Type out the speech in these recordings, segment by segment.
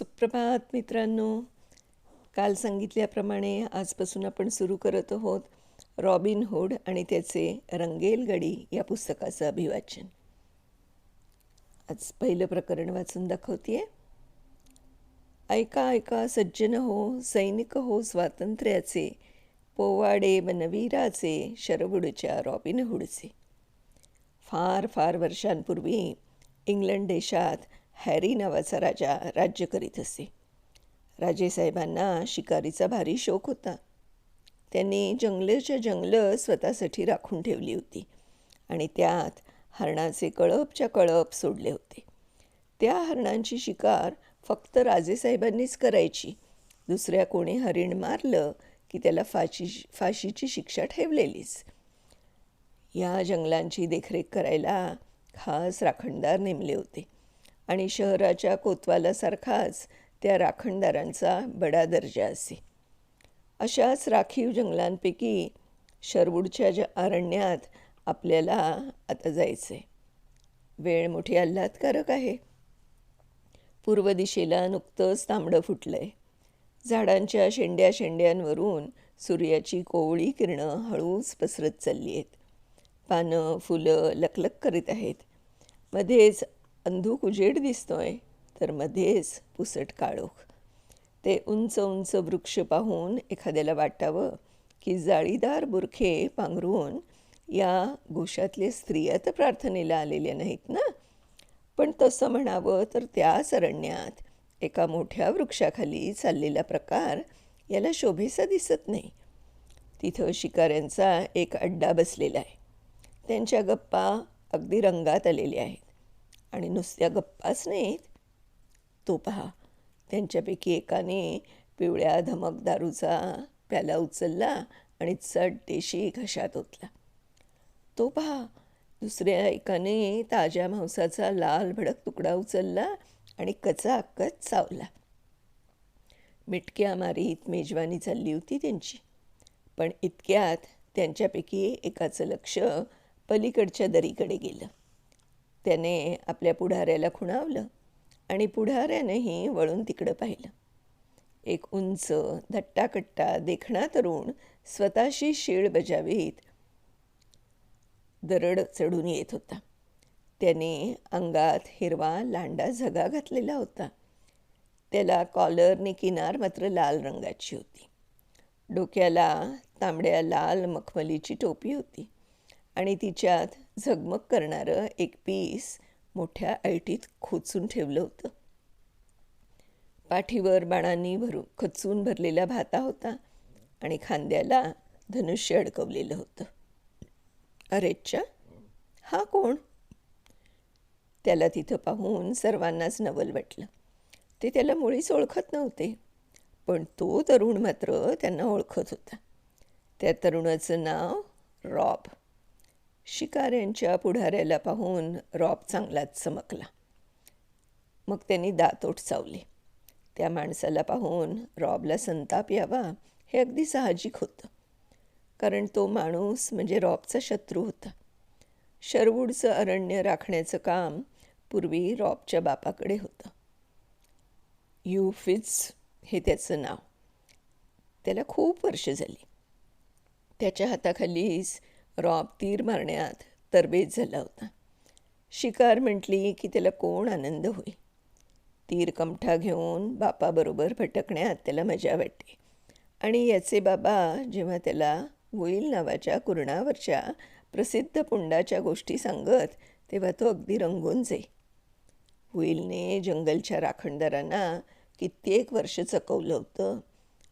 सुप्रभात मित्रांनो. काल सांगितल्याप्रमाणे आजपासून आपण सुरू करत आहोत रॉबिन हुड आणि त्याचे रंगेल गडी या पुस्तकाचं अभिवाचन. आज पहिलं प्रकरण वाचून दाखवते ऐका ऐका सज्जन हो सैनिक हो स्वातंत्र्याचे पोवाडे बनवीराचे शरबुडच्या रॉबिन हुडचे. फार फार वर्षांपूर्वी इंग्लंड देशात हॅरी नावाचा राजा राज्य करीत असे. राजेसाहेबांना शिकारीचा भारी शौक होता. त्यांनी जंगलच्या जंगलं स्वतःसाठी राखून ठेवली होती आणि त्यात हरणाचे कळपच्या कळप सोडले होते. त्या हरणांची शिकार फक्त राजेसाहेबांनीच करायची. दुसऱ्या कोणी हरिण मारलं की त्याला फाशी फाशीची शिक्षा ठेवलेलीच. या जंगलांची देखरेख करायला खास राखणदार नेमले होते. आणि शहराच्या कोतवालासारखाच त्या राखणदारांचा बडा दर्जा असे. अशाच राखीव जंगलांपैकी शरवूडच्या ज अरण्यात आपल्याला आता जायचं आहे वेळ मोठी आल्हादकारक आहे. पूर्व दिशेला नुकतंच तांबडं फुटलं आहे झाडांच्या शेंड्या शेंड्यांवरून सूर्याची कोवळी किरणं हळूच पसरत चालली आहेत. पानं फुलं लकलक करीत आहेत. मध्येच अंधूक उजेड दिसतोय तर मध्येच पुसट काळोख. ते उंच उंच वृक्ष पाहून एखाद्याला वाटावं की जाळीदार बुरखे पांघरून या घोषातल्या स्त्रिया तर प्रार्थनेला आलेल्या नाहीत ना? पण तसं म्हणावं तर त्याच अरण्यात एका मोठ्या वृक्षाखाली चाललेला प्रकार याला शोभेसा दिसत नाही. तिथं शिकाऱ्यांचा एक अड्डा बसलेला आहे. त्यांच्या गप्पा अगदी रंगात आलेल्या आहेत. आणि नुसत्या गप्पाच नाहीत तो पहा त्यांच्यापैकी एकाने पिवळ्या धमक दारूचा प्याला उचलला आणि चट देशी घशात ओतला. तो पहा दुसऱ्या एकाने ताज्या मांसाचा लाल भडक तुकडा उचलला आणि कचाकच चावला. मिटक्या मारीत मेजवानी चालली होती त्यांची. पण इतक्यात त्यांच्यापैकी एकाचं लक्ष पलीकडच्या दरीकडे गेलं. त्याने आपल्या पुढाऱ्याला खुणावलं आणि पुढाऱ्यानेही वळून तिकडं पाहिलं. एक उंच धट्टाकट्टा देखणा तरुण स्वतःशी शीळ बजावीत दरड चढून येत होता. त्याने अंगात हिरवा लांडा झगा घातलेला होता. त्याला कॉलरने किनार मात्र लाल रंगाची होती. डोक्याला तांबड्या लाल मखमलीची टोपी होती आणि तिच्यात झगमग करणारं एक पीस मोठ्या ऐटीत खोचून ठेवलं होतं. पाठीवर बाणांनी भरू खचून भरलेला भाता होता आणि खांद्याला धनुष्य अडकवलेलं होतं. अरेच्छा हा कोण? त्याला तिथं पाहून सर्वांनाच नवल वाटलं. ते त्याला मुळीच ओळखत नव्हते पण तो तरुण मात्र त्यांना ओळखत होता. त्या तरुणाचं नाव रॉब. शिकाऱ्यांच्या पुढाऱ्याला पाहून रॉब चांगलाच चमकला. मग त्यांनी दात चावले त्या माणसाला पाहून रॉबला संताप यावा हे अगदी साहजिक होतं. कारण तो माणूस म्हणजे रॉबचा शत्रू होता. शरवूडचं अरण्य राखण्याचं काम पूर्वी रॉबच्या बापाकडे होतं. यू फिट्स हे त्याचं नाव. त्याला खूप वर्ष झाली. त्याच्या हाताखालीच रॉब तीर मारण्यात तरबेज झाला होता. शिकार म्हटली की त्याला कोण आनंद होई तीर कमठा घेऊन बापाबरोबर भटकण्यात त्याला मजा वाटते. आणि याचे बाबा जेव्हा त्याला वैल नावाच्या कुरणावरच्या प्रसिद्ध पुंडाच्या गोष्टी सांगत तेव्हा तो अगदी रंगून जाई. हुईलने जंगलच्या राखणदारांना कित्येक वर्ष चकवलं होतं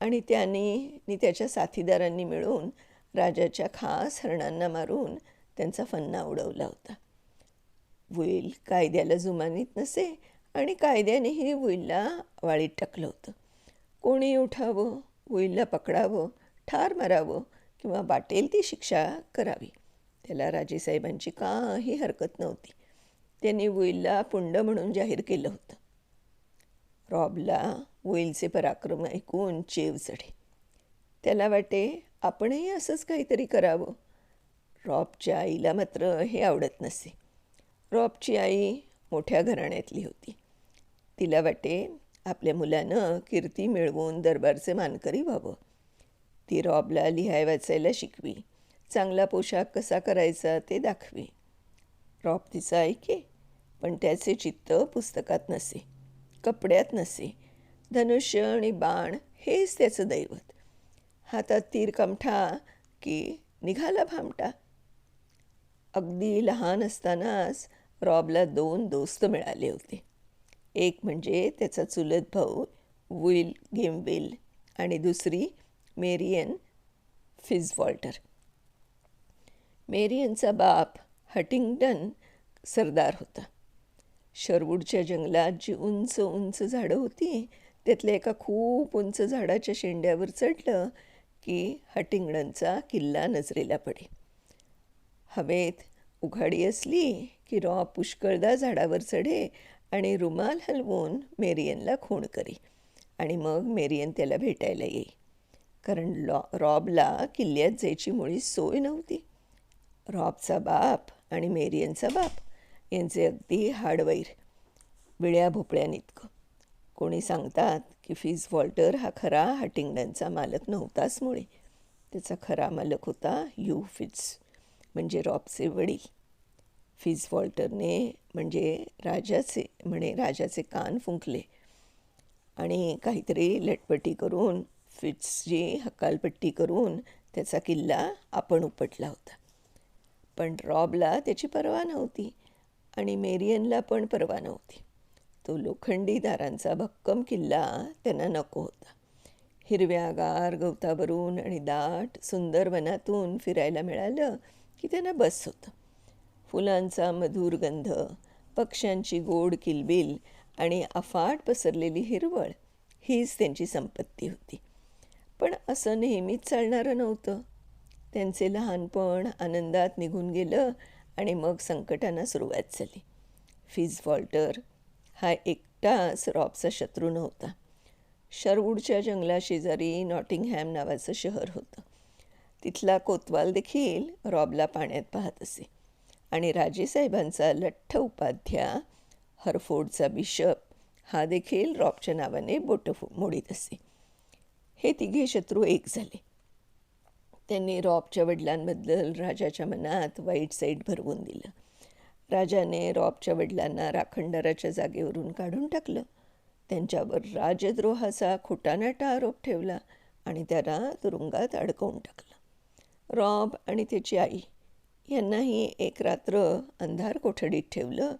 आणि त्याने आणि त्याच्या साथीदारांनी मिळून राजाच्या खास हरणांना मारून त्यांचा फन्ना उडवला होता. वुईल कायद्याला जुमानीत नसे आणि कायद्यानेही वुईलला वाळीत टाकलं होतं. कोणी उठावं वुईलला पकडावं ठार मारावं किंवा वाटेल ती शिक्षा करावी त्याला राजेसाहेबांची काही हरकत नव्हती. त्यांनी वुईलला पुंड म्हणून जाहीर केलं होतं. रॉबला वुईलचे पराक्रम ऐकून चेव चढे. त्याला वाटे आपणही असंच काहीतरी करावं. रॉबच्या आईला मात्र हे आवडत नसे. रॉबची आई मोठ्या घराण्यातली होती. तिला वाटे आपल्या मुलानं कीर्ती मिळवून दरबारचे मानकरी व्हावं. ती रॉबला लिहाय वाचायला शिकवी. चांगला पोशाख कसा करायचा ते दाखवी. रॉब तिचं ऐके पण त्याचे चित्त पुस्तकात नसे कपड्यात नसे. धनुष्य आणि बाण हेच त्याचं दैवत. हातात तीर कमठा की निघाला भामटा. अगदी लहान असतानाच रॉबला दोन दोस्त मिळाले होते. एक म्हणजे त्याचा चुलत भाऊ विल गेमविल आणि दुसरी मेरियन फिजवॉल्टर. मेरियनचा बाप हटिंग्टन सरदार होता. शरवूडच्या जंगलात जी उंच उंच झाडं होती त्यातल्या एका खूप उंच झाडाच्या शेंड्यावर चढलं की हटिंगणचा किल्ला नजरेला पडे हवेत उघाडी असली की रॉ पुष्कळदा झाडावर चढे आणि रुमाल हलवून मेरियनला खूण करी आणि मग मेरियन त्याला भेटायला येई कारण लॉ रॉबला किल्ल्यात जायची मुळी सोय नव्हती. रॉबचा बाप आणि मेरियनचा बाप यांचे अगदी हाडवैर विळ्या भोपळ्यानितकं कोणी सांगतात की फिज वॉल्टर हा खरा हटिंगडनचा मालक नव्हताच मुळे त्याचा खरा मालक होता यू फिट्स म्हणजे रॉबचे वडील. फिज वॉल्टरने म्हणजे राजाचे म्हणे राजाचे कान फुंकले. आणि काहीतरी लटपटी करून फिट्सची हकालपट्टी करून त्याचा किल्ला आपण उपटला होता. पण रॉबला त्याची पर्वा नव्हती आणि मेरियनला पण पर्वा नव्हती. तो लोखंडीदारांचा भक्कम किल्ला त्यांना नको होता. हिरव्यागार गवतावरून आणि दाट सुंदर वनातून फिरायला मिळालं की त्यांना बस होतं. फुलांचा मधुर गंध पक्ष्यांची गोड किलबिल आणि अफाट पसरलेली हिरवळ हीच त्यांची संपत्ती होती. पण असं नेहमीच चालणारं नव्हतं. त्यांचे लहानपण आनंदात निघून गेलं आणि मग संकटांना सुरुवात झाली. फिज वॉल्टर हा एकटाच रॉबचा शत्रू नव्हता. शरवूडच्या जंगलाशेजारी नॉटिंगहॅम नावाचं शहर होतं. तिथला कोतवाल देखील रॉबला पाण्यात पाहत असे. आणि राजेसाहेबांचा लठ्ठ उपाध्या हरफोर्डचा बिशप हा देखील रॉबच्या नावाने बोट मोडीत असे. हे तिघे शत्रू एक झाले. त्यांनी रॉबच्या वडिलांबद्दल राजाच्या मनात वाईट साईट भरवून दिलं. राजाने रॉबच्या वडिलांना राखणदाराच्या जागेवरून काढून टाकलं. त्यांच्यावर राजद्रोहाचा खोटानाटा आरोप ठेवला आणि त्याला तुरुंगात अडकवून टाकलं. रॉब आणि त्याची आई यांनाही एक रात्र अंधार कोठडीत ठेवलं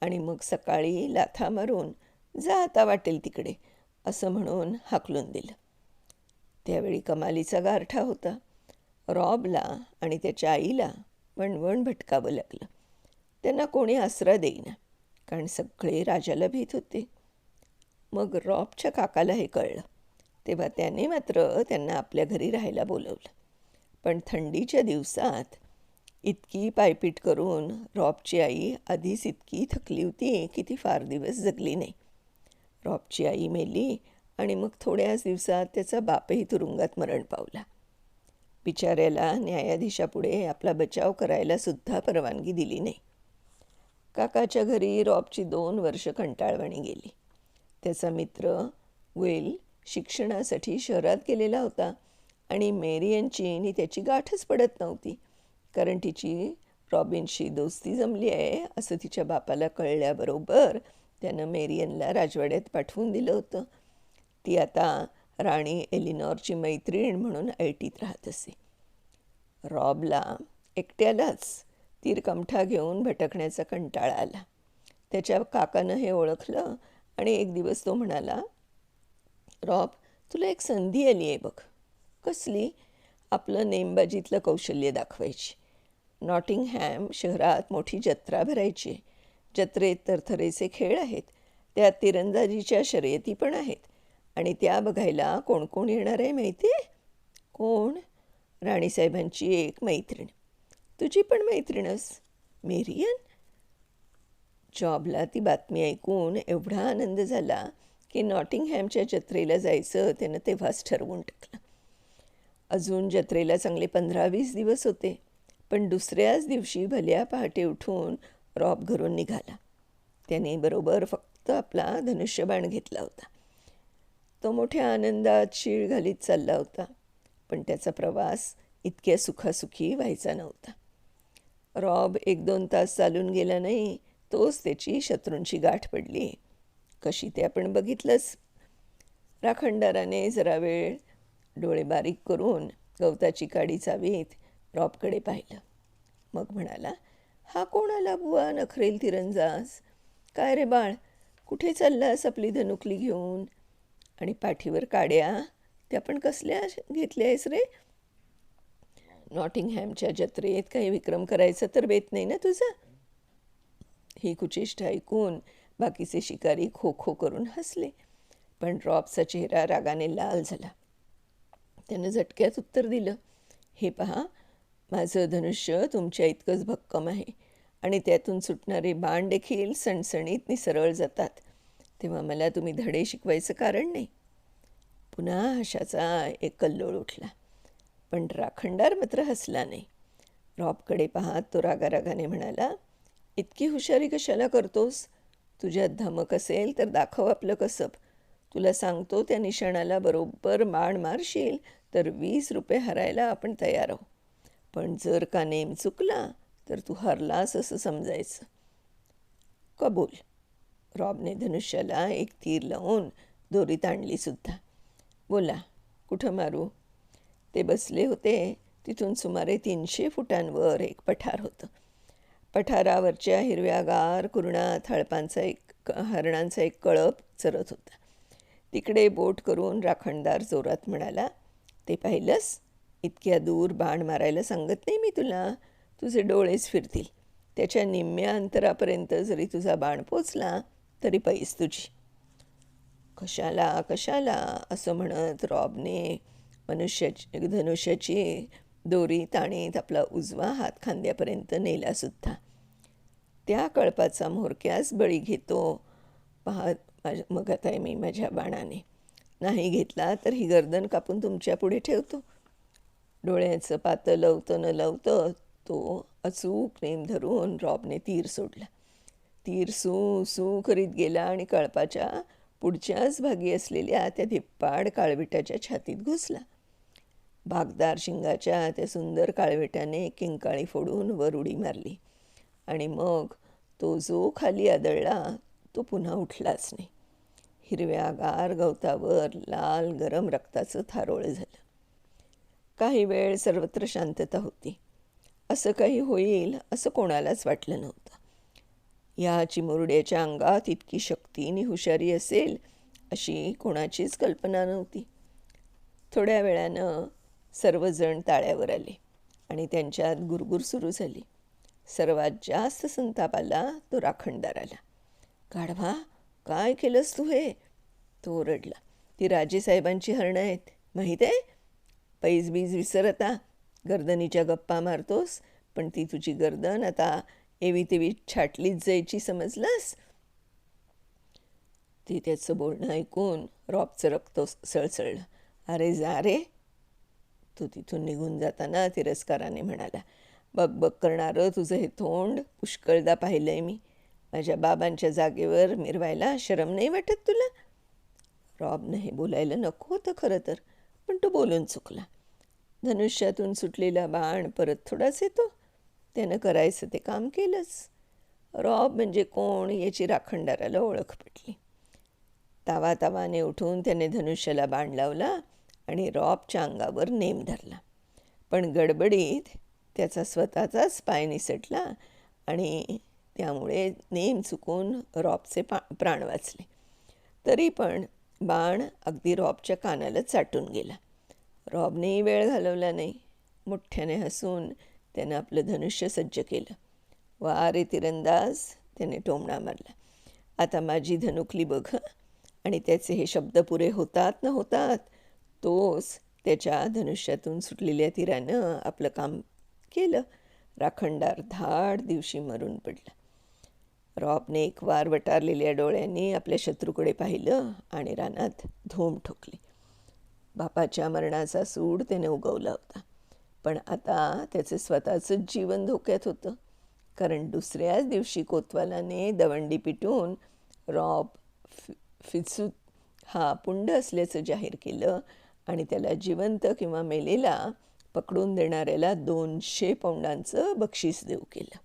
आणि मग सकाळी लाथा मारून जा आता वाटेल तिकडे असं म्हणून हाकलून दिलं. त्यावेळी कमालीचा गारठा होता. रॉबला आणि त्याच्या आईला वणवण भटकावं लागलं. त्यांना कोणी आसरा देईना कारण सगळे राजाला भीत होते. मग रॉबच्या काकाला हे कळलं. तेव्हा त्याने मात्र त्यांना आपल्या घरी राहायला बोलवलं. पण थंडीच्या दिवसात इतकी पायपीट करून रॉबची आई आधीच इतकी थकली होती की ती फार दिवस जगली नाही. रॉबची आई मेली आणि मग थोड्याच दिवसात त्याचा बापही तुरुंगात मरण पावला. बिचाऱ्याला न्यायाधीशापुढे आपला बचाव करायला सुद्धा परवानगी दिली नाही. काकाच्या घरी रॉबची दोन वर्ष कंटाळवाणी गेली. त्याचा मित्र वेल शिक्षणासाठी शहरात गेलेला होता आणि मेरियनची ही त्याची गाठच पडत नव्हती. कारण तिची रॉबिनशी दोस्ती जमली आहे असं तिच्या बापाला कळल्याबरोबर त्यानं मेरियनला राजवाड्यात पाठवून दिलं होतं. ती आता राणी एलिनॉरची मैत्रीण म्हणून ऐटीत राहत असे. रॉबला एकट्यालाच तीरकमठा घेऊन भटकण्याचा कंटाळा आला. त्याच्या काकानं हे ओळखलं आणि एक दिवस तो म्हणाला रॉब तुला एक संधी आली आहे बघ. कसली? आपलं नेमबाजीतलं कौशल्य दाखवायची. नॉटिंगहॅम शहरात मोठी जत्रा भरायची. जत्रेत तरथरेचे खेळ आहेत. त्यात तिरंदाजीच्या शर्यती पण आहेत. आणि त्या बघायला कोण कोण येणार आहे माहिती आहे कोण? राणीसाहेबांची एक मैत्रीण. तुझी पण मैत्रीणच. मेरियन? जॉबला ती बातमी ऐकून एवढा आनंद झाला की नॉटिंगहॅमच्या जत्रेला जायचं त्यानं तेव्हाच ठरवून टाकलं. अजून जत्रेला चांगले पंधरा वीस दिवस होते पण दुसऱ्याच दिवशी भल्या पहाटे उठून रॉब घरून निघाला. त्याने बरोबर फक्त आपला धनुष्यबाण घेतला होता. तो मोठ्या आनंदात शीळ घालीत चालला होता पण त्याचा प्रवास इतक्या सुखासुखी व्हायचा नव्हता. रॉब एक दोन तास चालून गेला नाही तोच त्याची शत्रूंची गाठ पडली. कशी ते आपण बघितलंच. राखणदाराने जरा वेळ डोळे बारीक करून गवताची काडी चावीत रॉबकडे पाहिलं. मग म्हणाला हा कोण आला बुवा नखरेल तिरंजाज काय रे बाळ कुठे चाललास आपली धनुकली घेऊन? आणि पाठीवर काड्या? त्या पण कसल्या घेतल्या आहेस रे? नॉटिंगहॅमच्या जत्रेत काही विक्रम करायचा तर बेत नाही ना तुझा? ही कुचेष्ट ऐकून बाकीचे शिकारी खो खो करून हसले. पण रॉबचा चेहरा रागाने लाल झाला. त्यानं झटक्यात उत्तर दिलं हे पहा माझं धनुष्य तुमच्या इतकंच भक्कम आहे आणि त्यातून सुटणारे बाण देखील सणसणीत निसरळ जातात. तेव्हा मला तुम्ही धडे शिकवायचं कारण नाही. पुन्हा हशाचा एक कल्लोळ उठला. पण राखणदार मात्र हसला नाही. रॉबकडे पाहत तो रागारागाने म्हणाला इतकी हुशारी कशाला करतोस? तुझ्यात धमक असेल तर दाखव आपलं कसब. तुला सांगतो त्या निशाणाला बरोबर बाण मारशील तर वीस रुपये हरायला आपण तयार आहो पण जर का नेम चुकला तर तू हरलास असं समजायचं. कबूल रॉबने धनुष्याला एक तीर लावून दोरीत आणलीसुद्धा बोला कुठं मारू? ते बसले होते. तिथून सुमारे तीनशे फुटांवर एक पठार होतं. पठारावरच्या हिरव्यागार कुरणात हळपांचा एक हरणांचा एक कळप चरत होता. तिकडे बोट करून राखणदार जोरात म्हणाला ते पाहिलंस? इतक्या दूर बाण मारायला सांगत नाही मी तुला. तुझे डोळेच फिरतील. त्याच्या निम्म्या अंतरापर्यंत जरी तुझा बाण पोचला तरी पैस तुझी. कशाला कशाला? असं म्हणत रॉबने मनुष्याची धनुष्याची दोरी ताणीत आपला उजवा हात खांद्यापर्यंत नेलासुद्धा त्या कळपाचा म्होरक्यास बळी घेतो. पाहत मग आता मी माझ्या बाणाने. नाही घेतला तर ही गर्दन कापून तुमच्यापुढे ठेवतो. डोळ्याचं पातं लवतं न लवतं तो अचूक नेम धरून रॉबने तीर सोडला. तीर सू सू करीत गेला आणि कळपाच्या पुढच्याच भागी असलेल्या त्या धिप्पाड काळविटाच्या छातीत घुसला. भागदार शिंगाच्या त्या सुंदर काळविटाने किंकाळी फोडून वर उडी मारली. आणि मग तो जो खाली आदळला तो पुन्हा उठलाच नाही. हिरव्या गार गवतावर लाल गरम रक्ताचं थारोळ झालं. काही वेळ सर्वत्र शांतता होती. असं काही होईल असं कोणालाच वाटलं नव्हतं. या चिमुरड्याच्या अंगात इतकी शक्ती आणि हुशारी असेल अशी कोणाचीच कल्पना नव्हती. थोड्या वेळानं सर्वजण ताळ्यावर आले आणि त्यांच्यात गुरगुर सुरू झाली. सर्वात जास्त संताप आला तो राखणदाराला गाढवा काय केलंस तू हे? तो ओरडला. ती राजेसाहेबांची हरणं आहेत. माहीत आहे? पैज बीज विसर आता गर्दनीच्या गप्पा मारतोस पण ती तुझी गर्दन आता एवी तेवी छाटलीच जायची समजलास? ती त्याचं बोलणं ऐकून रॉबचं रक्त सळसळलं. अरे जा रे. तो तिथून निघून जाताना तिरस्काराने म्हणाला बघ बघ करणारं तुझं हे तोंड पुष्कळदा पाहिलं आहे मी. माझ्या बाबांच्या जागेवर मिरवायला शरम नाही वाटत तुला? रॉबनं हे बोलायला नको होतं खरं तर पण तो बोलून चुकला. धनुष्यातून सुटलेला बाण परत थोडाच येतो. त्यानं करायचं ते काम केलंच. रॉब म्हणजे कोण याची राखणदाराला ओळख पडली तावा तावाने उठून त्याने धनुष्याला बाण लावला. आणि रॉबच्या अंगावर नेम धरला. पण गडबडीत त्याचा स्वतःचाच पाय निसटला आणि त्यामुळे नेम चुकून रॉबचे पा प्राण वाचले. तरी पण बाण अगदी रॉबच्या कानाला चाटून गेला. रॉबनेही वेळ घालवला नाही. मोठ्याने हसून त्यानं आपलं धनुष्य सज्ज केलं. वा रे तिरंदाज त्याने टोमणा मारला. आता माझी धनुकली बघ आणि त्याचे हे शब्द पुरे होतात न होतात तोच त्याच्या धनुष्यातून सुटलेल्या तीरानं आपलं काम केलं. राखणदार धाड दिवशी मरून पडला. रॉबने एक वार वटारलेल्या डोळ्यांनी आपल्या शत्रूकडे पाहिलं आणि रानात धूम ठोकली. बापाच्या मरणाचा सूड त्याने उगवला होता. पण आता त्याचं स्वतःचंच जीवन धोक्यात होतं. कारण दुसऱ्याच दिवशी कोतवालाने दवंडी पिटून रॉब फि फिचू हा पुंड असल्याचं जाहीर केलं आणि त्याला जिवंत किंवा मेलेला पकडून देणाऱ्याला दोनशे पौंडांचं बक्षीस देऊ केलं.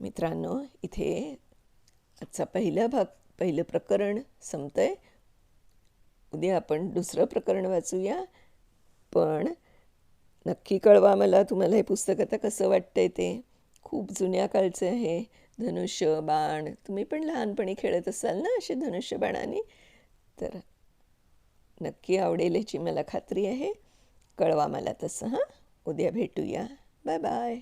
मित्रांनो इथे आजचा पहिला भाग पहिलं प्रकरण संपतंय. उद्या आपण दुसरं प्रकरण वाचूया. पण नक्की कळवा मला तुम्हाला हे पुस्तक आता कसं वाटतंय ते. खूप जुन्या काळचं आहे. धनुष्य बाण. तुम्ही पण लहानपणी खेळत असाल ना असे धनुष्य बाणाने? तर नक्की आवडेल याची मला खात्री आहे. कळवा मला तसं हां? उद्या भेटूया. Bye bye